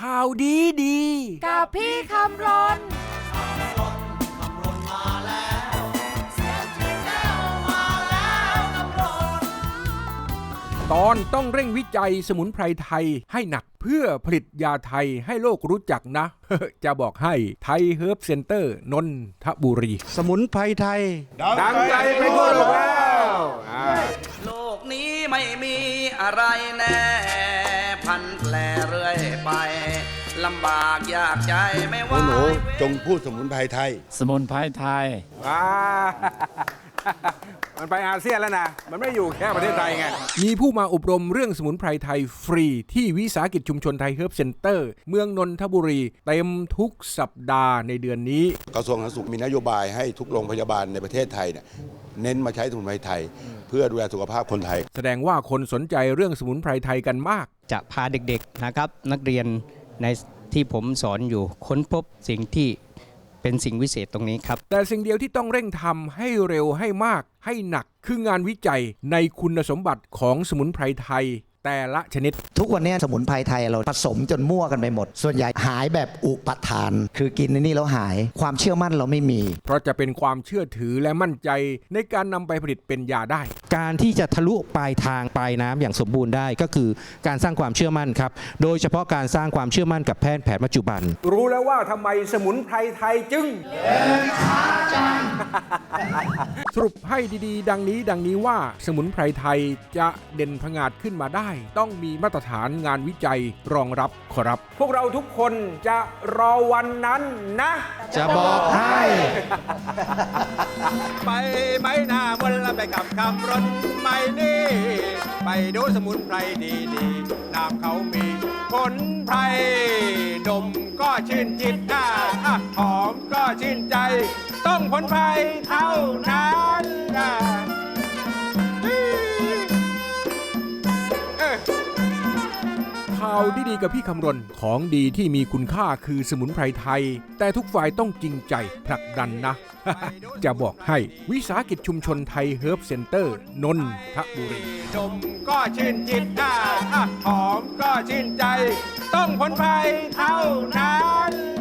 ข่าวดีดี กับพี่คำรนตอนต้องเร่งวิจัยสมุนไพรไทยให้หนักเพื่อผลิตยาไทยให้โลกรู้จักนะ จะบอกให้ไทยเฮิร์บเซ็นเตอร์ นนทบุรี สมุนไพรไทย ดังใจไปทั่วโลกแล้วอ่าโลกนี้ไม่มีอะไรแน่พั นแปรเรื่อยไปลำบากยากใจไม่หนูว่าหนูจงพูดสมุนไพรไทย สมุนไพรไทยอ่ามันไปอาเซียนแล้วนะ มันไม่อยู่แค่ประเทศไทยไง มีผู้มาอบรมเรื่องสมุนไพรไทยฟรี ที่วิสาหกิจชุมชนไทยเฮิร์บเซ็นเตอร์ เมืองนนทบุรี เต็มทุกสัปดาห์ในเดือนนี้ กระทรวงสาธารณสุขมีนโยบายให้ทุกโรงพยาบาลในประเทศไทยเนี่ย เน้นมาใช้สมุนไพรไทย เพื่อดูแลสุขภาพคนไทย แสดงว่าคนสนใจเรื่องสมุนไพรไทยกันมาก จะพาเด็กๆนะครับนักเรียนในที่ผมสอนอยู่ค้นพบสิ่งที่เป็นสิ่งวิเศษตรงนี้ครับ แต่สิ่งเดียวที่ต้องเร่งทำให้เร็วให้มากให้หนักคืองานวิจัยในคุณสมบัติของสมุนไพรไทย แต่ละชนิด ทุกวันนี้สมุนไพรไทยเราผสมจนมั่วกันไปหมด ส่วนใหญ่หายแบบอุปทาน คือกินในนี่แล้วหาย ความเชื่อมั่นเราไม่มี เพราะจะเป็นความเชื่อถือและมั่นใจในการนำไปผลิตเป็นยาได้ การที่จะทะลุปลายทางปลายน้ำอย่างสมบูรณ์ได้ก็คือการสร้างความเชื่อมั่นครับ โดยเฉพาะการสร้างความเชื่อมั่นกับแพทย์แผนปัจจุบัน รู้แล้วว่าทำไมสมุนไพรไทยจึง สรุปให้ดีๆ ดังนี้ดังนี้ว่าสมุนไพรไทยจะเด่นผงาดขึ้นมาได้ ต้องมีมาตรฐานงานวิจัยรองรับขอรับ พวกเราทุกคนจะรอวันนั้นนะ จะบอกให้ ไปไม่น่ามนละไปกับคำรถไม่นี่ ไปดูสมุนไพรดีๆน้ำเขามี ผลไพรดมก็ชื่นจิตอะอะหอมก็ชื่นใจ ต้องผลไพรเท่านั้นอะเอ้ยข่าวดีๆกับพี่คำรณของดีที่มีคุณค่าคือสมุนไพรไทย แต่ทุกฝ่ายต้องจริงใจผลักดันนะ จะบอกให้วิสาหกิจชุมชนไทยเฮิร์บเซ็นเตอร์ นนทบุรี ดมก็ชื่นจิตอะอะหอมก็ ชื่นใจ ต้องผลภัยเท่านั้น